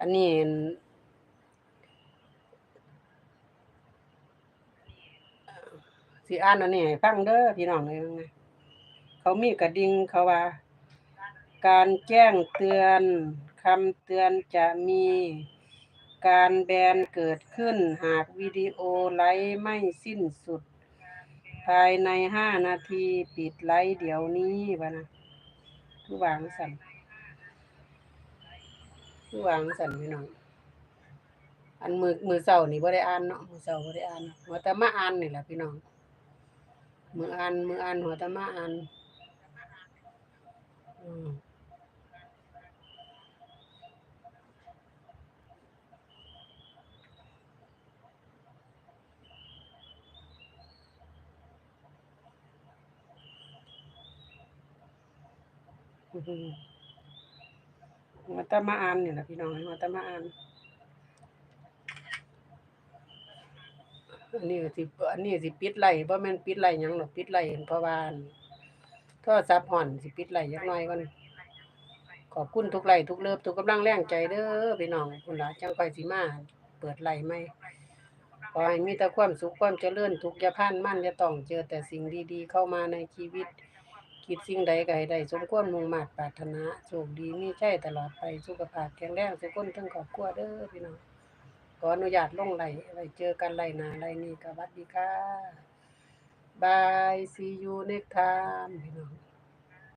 อันนี้ สิอ่านอันนี้ให้ฟังเด้อพี่น้องเลยไงเขามีกระดิ่งเขาว่า การแจ้งเตือนคำเตือนจะมีการแบนเกิดขึ้นหากวิดีโอไลฟ์ไม่สิ้นสุด ภายในห้านาทีปิดไลฟ์เดี๋ยวนี้วะนะคือวางสัน คือวางสั่นพี่น้องอันมือมือเศร้านี่บ่ได้อ่านเนาะมือเศร้าบ่ได้อ่านหัวต่มาอ่านนี่แหละพี่น้องมืออ่านมืออ่านหัวต่มาอ่านอืมอือ หือหัวแต่มาอ่านนี่แหละพี่น้องหัวแต่มาอ่านอันนี้สิอันนี้สิปิดไหลฟ์บ่แม่นปิดไหลยังหรอกปิดไหลเพราะว่านโทรศัพท์ห่อนสิปิดไหลฟ์จักหน่อยก่อนขอบคุณทุกไหลทุกเลิฟทุกกำลังแรงใจเด้อพี่น้องพุ่นละจังค่อยสิมาเปิดไหลฟ์ใหมขอให้มีแต่ความสุขความเจริญทุกย่าพันมั่นย่าต้องเจอแต่สิ่งดีๆ เข้ามาในชีวิต คิดสิ่งใดใดใดสมควรมุ่งมั่นปรารถนาโชคดีมีใช่ตลอดไปสุขภาพแข็งแรงทุกคนทั้งครอบครัวเด้อพี่น้องขออนุญาตลงไลน์ไปเจอกันไลน์หน้าไลนี้กับวัดดีค่ะบายซียูเน็กทามพี่น้อง